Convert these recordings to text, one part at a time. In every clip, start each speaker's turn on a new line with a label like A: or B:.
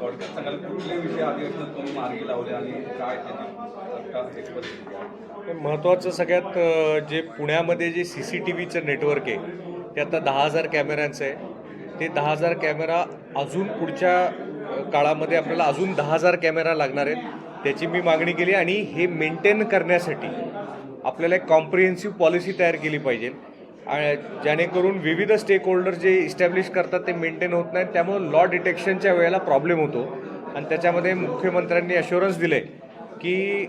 A: थोडक्यात सांगाल कुठले विषय अधिवेशनात तुम्ही मार्गी लावले आणि काय त्याची
B: महत्त्वाचं सगळ्यात जे पुण्यामध्ये जे सी सी टी व्हीचं नेटवर्क आहे ते आता दहा हजार कॅमेऱ्यांचं आहे. ते दहा हजार कॅमेरा अजून पुढच्या काळामध्ये आपल्याला अजून दहा हजार कॅमेरा लागणार आहेत त्याची मी मागणी केली. आणि हे मेंटेन करण्यासाठी आपल्याला एक कॉम्प्रिहेन्सिव्ह पॉलिसी तयार केली पाहिजे. जेणेकरून विविध स्टेक होल्डर जे इस्टॅब्लिश करतात ते मेंटेन होत नाहीत. त्यामुळं लॉ डिटेक्शनच्या वेळेला प्रॉब्लेम होतो. आणि त्याच्यामध्ये मुख्यमंत्र्यांनी अश्युरन्स दिले की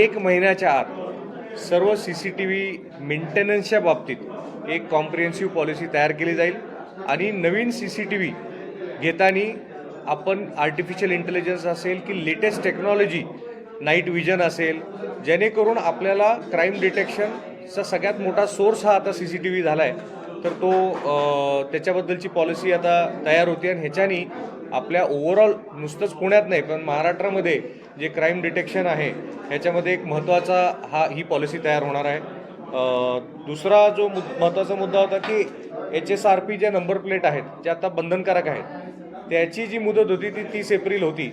B: एक महिन्याच्या आत सर्व सी सी टी व्ही मेंटेनन्सच्या बाबतीत एक कॉम्प्रिहेन्सिव्ह पॉलिसी तयार केली जाईल. आणि नवीन सी सी टी व्ही घेताना आपण आर्टिफिशियल इंटेलिजन्स असेल की लेटेस्ट टेक्नॉलॉजी नाईट विजन असेल जेणेकरून आपल्याला क्राईम डिटेक्शन चा सगळ्यात मोठा सोर्स हा आता सी सी टी व्ही झाला आहे तर तो त्याच्याबद्दलची पॉलिसी आता तयार होती आणि ह्याच्यानी आपल्या ओव्हरऑल नुसतंच पुण्यात नाही पण महाराष्ट्रामध्ये जे क्राईम डिटेक्शन आहे ह्याच्यामध्ये एक महत्त्वाचा हा ही पॉलिसी तयार होणार आहे. दुसरा जो मुद महत्त्वाचा मुद्दा होता की एच एस आर पी ज्या नंबर प्लेट आहेत ज्या आता बंधनकारक आहेत त्याची जी मुदत होती ती तीस एप्रिल होती.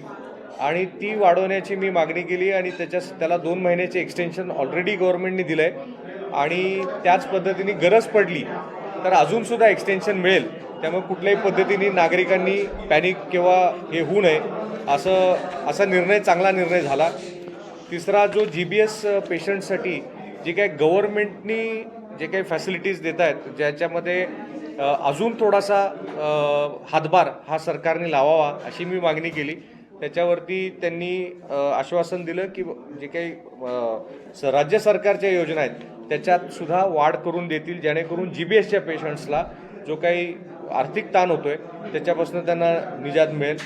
B: आणि ती वाढवण्याची मी मागणी केली आणि त्याच्या त्याला दोन महिन्याचे एक्सटेन्शन ऑलरेडी गव्हर्नमेंटने दिलं आहे आणि त्याच पद्धतीने गरज पडली तर अजूनसुद्धा एक्सटेन्शन मिळेल. त्यामुळे कुठल्याही पद्धतीने नागरिकांनी पॅनिक किंवा हे होऊ नये असं असा निर्णय चांगला निर्णय झाला. तिसरा जो जी बी एस पेशंटसाठी जे काही गव्हर्मेंटनी जे काही फॅसिलिटीज देत आहेत ज्याच्यामध्ये अजून थोडासा हातभार हा सरकारने लावावा अशी मी मागणी केली. त्याच्यावरती त्यांनी आश्वासन दिलं की जे काही स- राज्य सरकारच्या योजना आहेत त्याच्यात सुद्धा वाढ करून देतील जेणेकरून जी बी एसच्या पेशंट्सला जो काही आर्थिक ताण होतोय त्याच्यापासून त्यांना निजात मिळेल.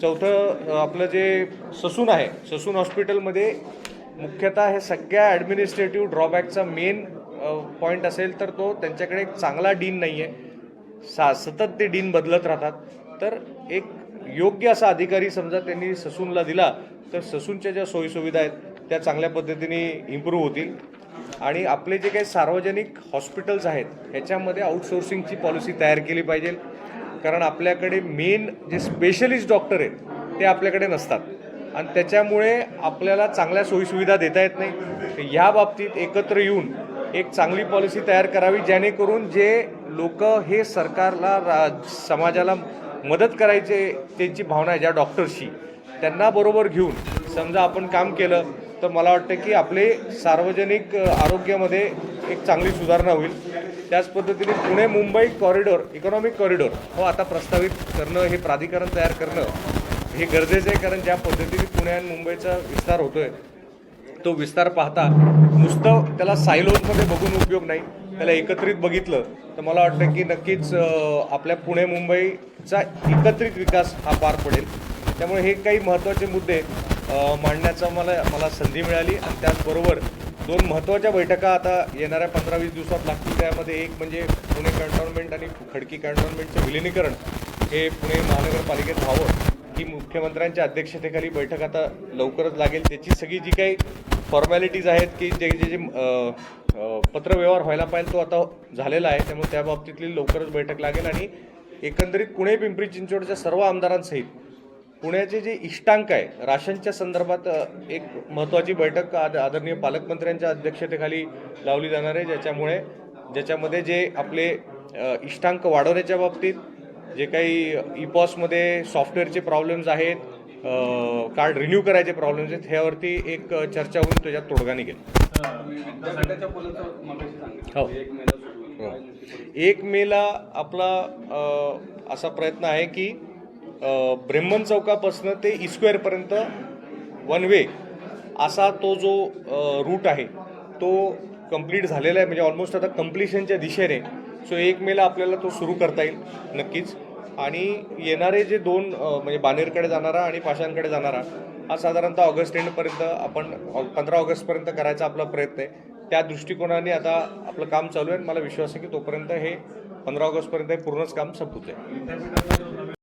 B: चौथं आपलं जे ससून आहे ससून हॉस्पिटलमध्ये मुख्यतः हे सगळ्या ॲडमिनिस्ट्रेटिव्ह ड्रॉबॅकचा मेन पॉईंट असेल तर तो त्यांच्याकडे एक चांगला डीन नाही आहे सा सतत ते डीन बदलत राहतात. तर एक योग्य असा अधिकारी समजा त्यांनी ससूनला दिला तर ससूनच्या ज्या सोयीसुविधा आहेत त्या चांगल्या पद्धतीने इम्प्रूव्ह होतील. आणि आपले जे काही सार्वजनिक हॉस्पिटल्स आहेत ह्याच्यामध्ये आउटसोर्सिंगची पॉलिसी तयार केली पाहिजे. कारण आपल्याकडे मेन जे स्पेशलिस्ट डॉक्टर आहेत ते आपल्याकडे नसतात. आणि त्याच्यामुळे आपल्याला चांगल्या सोयीसुविधा देता येत नाही. ह्या बाबतीत एकत्र येऊन एक चांगली पॉलिसी तयार करावी जेणेकरून जे लोक हे सरकारला रा समाजाला मदत करायचे त्यांची भावना आहे ज्या डॉक्टर्सची त्यांना बरोबर घेऊन समजा आपण काम केलं तर मला वाटतं की आपले सार्वजनिक आरोग्यामध्ये एक चांगली सुधारणा होईल. त्याच पद्धतीने Pune Mumbai corridor economic corridor हो आता प्रस्तावित करणं हे प्राधिकरण तयार करणं हे गरजेचं आहे. कारण ज्या पद्धतीने पुणे आणि मुंबईचा विस्तार आहे तो विस्तार पाहता नुसतं त्याला सायलोजमध्ये बघून उपयोग नाही. त्याला एकत्रित बघितलं तर मला वाटतं की नक्कीच आपल्या पुणे मुंबईचा एकत्रित विकास हा पार पडेल. त्यामुळे हे काही महत्त्वाचे मुद्दे मांडण्याचा मला मला संधी मिळाली आणि त्याचबरोबर दोन महत्त्वाच्या बैठका आता येणाऱ्या पंधरा वीस दिवसात लागतील. त्यामध्ये एक म्हणजे पुणे कॅन्टॉन्मेंट आणि खडकी कॅन्टॉन्मेंटचं विलिनीकरण. हे पुणे महानगरपालिकेत व्हावं. की मुख्यमंत्र्यांच्या अध्यक्षतेखाली बैठक आता लवकरच लागेल त्याची सगळी जी काही फॉर्मॅलिटीज आहेत की जे जे जे पत्रव्यवहार व्हायला पाहिजे तो आता झालेला आहे त्यामुळे त्या बाबतीतली लवकरच बैठक लागेल आणि एकंदरीत पुणे पिंपरी चिंचवडच्या सर्व आमदारांसहित पुण्याचे जे इष्टांक आहे राशनच्या संदर्भात एक महत्त्वाची बैठक आद आदरणीय पालकमंत्र्यांच्या अध्यक्षतेखाली लावली जाणार आहे ज्याच्यामुळे ज्याच्यामध्ये जे आपले इष्टांक वाढवण्याच्या बाबतीत जे काही ई सॉफ्टवेअरचे प्रॉब्लेम्स आहेत कार्ड रिन्यू करायचे प्रॉब्लेम्स आहेत ह्यावरती एक चर्चा होऊन त्याच्यात तोडगा निघेल हो.
A: एक मेला
B: आपला असा प्रयत्न आहे की ब्रह्मन चौकापासनं ते इस्क्वेअरपर्यंत वन वे असा तो जो रूट आहे तो कंप्लीट झालेला आहे म्हणजे ऑलमोस्ट आता कम्प्लिशनच्या दिशेने सो एक मेला आपल्याला तो सुरू करता येईल नक्कीच. आणि येणारे जे दोन म्हणजे बानेरकडे जाणारा आणि पाशांकडे जाणारा हा साधारणतः ऑगस्ट एंडपर्यंत आपण पंधरा ऑगस्टपर्यंत करायचा आपला प्रयत्न आहे. त्या दृष्टिकोनाने आता आपलं काम चालू आहे आणि मला विश्वास आहे की तोपर्यंत हे पंधरा ऑगस्टपर्यंत हे पूर्णच काम संपूच आहे.